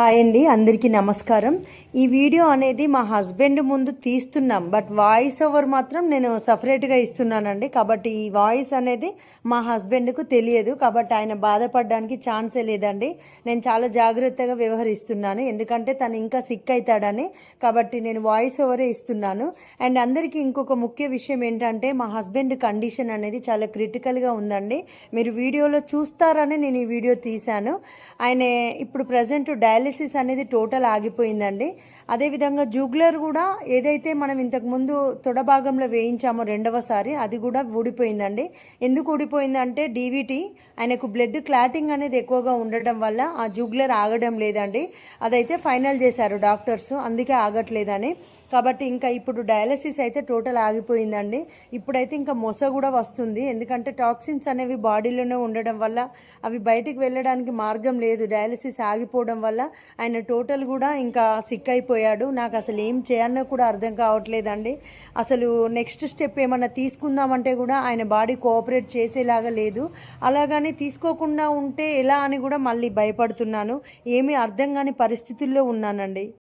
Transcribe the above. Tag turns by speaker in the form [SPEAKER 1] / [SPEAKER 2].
[SPEAKER 1] Hi అండి అందరికీ నమస్కారం. ఈ వీడియో అనేది మా హస్బెండ్ ముందు తీస్తున్నాం. బట్ వాయిస్ ఓవర్ మాత్రం నేను సపరేట్గా ఇస్తున్నానండి. కాబట్టి ఈ వాయిస్ అనేది మా హస్బెండ్కు తెలియదు. కాబట్టి ఆయన బాధపడడానికి ఛాన్సే లేదండి. నేను చాలా జాగ్రత్తగా వ్యవహరిస్తున్నాను. ఎందుకంటే తను ఇంకా సిక్ అవుతాడని కాబట్టి నేను వాయిస్ ఓవరే ఇస్తున్నాను. అండ్ అందరికీ ఇంకొక ముఖ్య విషయం ఏంటంటే మా హస్బెండ్ కండిషన్ అనేది చాలా క్రిటికల్గా ఉందండి. మీరు వీడియోలో చూస్తారని నేను ఈ వీడియో తీశాను. ఆయన ఇప్పుడు ప్రజెంట్ డయాలిసిస్ అనేది టోటల్ ఆగిపోయిందండి. అదేవిధంగా జూగ్లర్ కూడా ఏదైతే మనం ఇంతకు ముందు తొడ భాగంలో వేయించామో రెండవసారి అది కూడా ఊడిపోయిందండి. ఎందుకు ఊడిపోయిందంటే డీవీటీ ఆయనకు బ్లడ్ క్లాటింగ్ అనేది ఎక్కువగా ఉండటం వల్ల ఆ జూగ్లర్ ఆగడం లేదండి. అదైతే ఫైనల్ చేశారు డాక్టర్స్ అందుకే ఆగట్లేదని. కాబట్టి ఇంకా ఇప్పుడు డయాలసిస్ అయితే టోటల్ ఆగిపోయిందండి. ఇప్పుడైతే ఇంకా మొస కూడా వస్తుంది. ఎందుకంటే టాక్సిన్స్ అనేవి బాడీలోనే ఉండడం వల్ల అవి బయటికి వెళ్ళడానికి మార్గం లేదు. డయాలసిస్ ఆగిపోవడం వల్ల ఆయన టోటల్ కూడా ఇంకా సిక్ అయిపోయాడు. నాకు అసలు ఏం చేయాలో కూడా అర్థం కావట్లేదండి. అసలు నెక్స్ట్ స్టెప్ ఏమన్నా తీసుకుందామంటే కూడా ఆయన బాడీ కోఆపరేట్ చేసేలాగా లేదు. అలాగని తీసుకోకుండా ఉంటే ఎలా అని కూడా మళ్ళీ భయపడుతున్నాను. ఏమీ అర్థం కాని పరిస్థితుల్లో ఉన్నానండి.